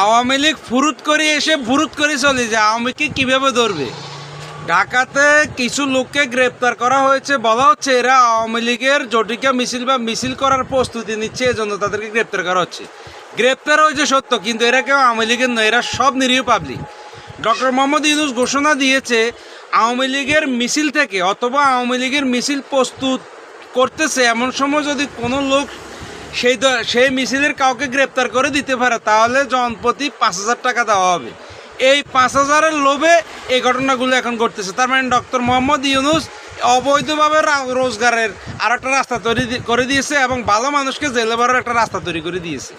আওয়ামী লীগ ফুরুত করে এসে ফুরুত করে চলে আওয়ামী লীগকে কীভাবে ধরবে? ঢাকাতে কিছু লোককে গ্রেপ্তার করা হয়েছে বলা হচ্ছে, এরা আওয়ামী লীগের জটিকা মিছিল বা মিছিল করার প্রস্তুতি নিচ্ছে, এজন্য তাদেরকে গ্রেপ্তার করা হচ্ছে। গ্রেপ্তার হয়েছে সত্য, কিন্তু এরা কেউ আওয়ামী লীগের নয়, এরা সব নিরীহ পাবলিক। ডক্টর মোহাম্মদ ইউনুস ঘোষণা দিয়েছে, আওয়ামী লীগের মিছিল থেকে অথবা আওয়ামী লীগের মিছিল প্রস্তুত করতেছে, এমন সময় যদি কোনো লোক সেই সেই মিছিলের কাউকে গ্রেপ্তার করে দিতে পারে, তাহলে জনপ্রতি পাঁচ হাজার টাকা দেওয়া হবে। এই পাঁচ হাজারের লোভে এই ঘটনাগুলো এখন ঘটতেছে। তার মানে ডক্টর মোহাম্মদ ইউনুস অবৈধভাবে রোজগারের আর একটা রাস্তা তৈরি করে দিয়েছে এবং ভালো মানুষকে জেলে ভরার একটা রাস্তা তৈরি করে দিয়েছে।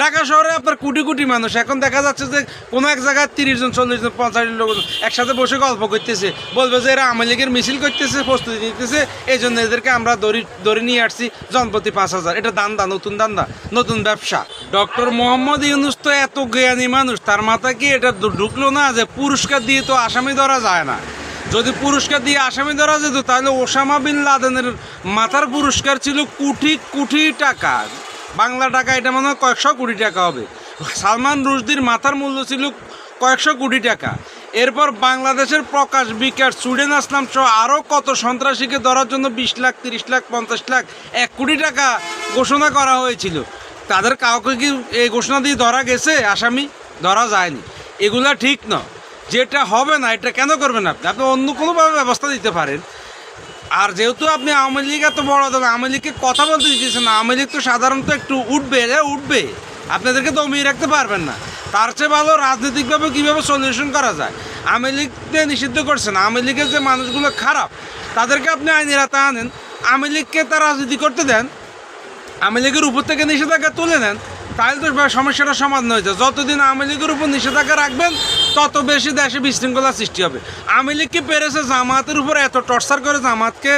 ঢাকা শহরে আপনার কোটি কোটি মানুষ। এখন দেখা যাচ্ছে যে কোনো এক জায়গায় তিরিশ জন, চল্লিশ জন, পঞ্চাশ জন লোক একসাথে বসে গল্প করতেছে। বলবে যে এরা আওয়ামী লীগের মিছিল করতেছে, প্রস্তুতি নিতেছে এই জন্য এদেরকে আমরা দড়ি দড়ি নিয়ে আসছি জনপ্রতি পাঁচ হাজার। এটা দান্দা, নতুন দান্দা, নতুন ব্যবসা। ডক্টর মোহাম্মদ ইউনুস তো এত জ্ঞানী মানুষ, তার মাথায় কি এটা ঢুকলো না যে পুরস্কার দিয়ে তো আসামি ধরা যায় না? যদি পুরস্কার দিয়ে আসামি ধরা যেত, তাহলে ওসামা বিন লাদেনের মাথার পুরস্কার ছিল কোটি কোটি টাকা। বাংলা টাকা, এটা মনে হয় কয়েকশো কোটি টাকা হবে। সালমান রুশদির মাথার মূল্য ছিল কয়েকশো কোটি টাকা। এরপর বাংলাদেশের প্রকাশ, বিকাশ সুডেন আসলাম সহ আরও কত সন্ত্রাসীকে ধরার জন্য বিশ লাখ, তিরিশ লাখ, পঞ্চাশ লাখ, এক কোটি টাকা ঘোষণা করা হয়েছিল। তাদের কাউকে কি এই ঘোষণা দিয়ে ধরা গেছে? আসামি? ধরা যায়নি। এগুলা ঠিক নয়। যেটা হবে না, এটা কেন করবেন আপনি? আপনি অন্য কোনোভাবে ব্যবস্থা দিতে পারেন। আর যেহেতু আপনি আওয়ামী লীগ এত বড় দল, আওয়ামী লীগকে কথা বলতে দিতেছেন না, আওয়ামী লীগ তো সাধারণত একটু উঠবে এ উঠবে। আপনাদেরকে দমিয়ে রাখতে পারবেন না। তার চেয়ে ভালো রাজনৈতিকভাবে কীভাবে সলিউশন করা যায়? আওয়ামী লীগকে নিষিদ্ধ করছেন, আওয়ামী লীগের যে মানুষগুলো খারাপ, তাদেরকে আপনি আইনের আতা আনেন। আওয়ামী লীগকে তার রাজনীতি করতে দেন, আওয়ামী লীগের উপর থেকে নিষেধাজ্ঞা তুলে নেন তাহলে তো সমস্যাটা সমাধান হয়ে যায়। যতদিন আওয়ামী লীগের উপর নিষেধাজ্ঞা রাখবেন, তত বেশি দেশে বিশৃঙ্খলা সৃষ্টি হবে। আওয়ামী লীগ কি পেরেছে জামাতের উপর এত টর্চার করে জামাতকে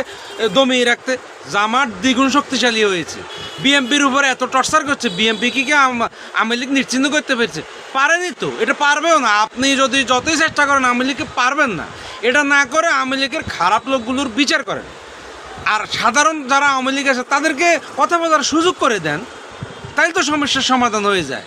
দমিয়ে রাখতে? জামাত দ্বিগুণ শক্তিশালী হয়েছে। বিএমপির উপর এত টর্চার করছে বিএমপি কি আওয়ামী লীগ নিশ্চিন্ন করতে পেরেছে? পারেনি তো, এটা পারবেও না। আপনি যদি যতই চেষ্টা করেন, আওয়ামী লীগকে পারবেন না। এটা না করে আওয়ামী লীগের খারাপ লোকগুলোর বিচার করেন। আর সাধারণ যারা আওয়ামী লীগ আছে, তাদেরকে কথা বলার সুযোগ করে দেন। তাই তো সমস্যার সমাধান হয়ে যায়।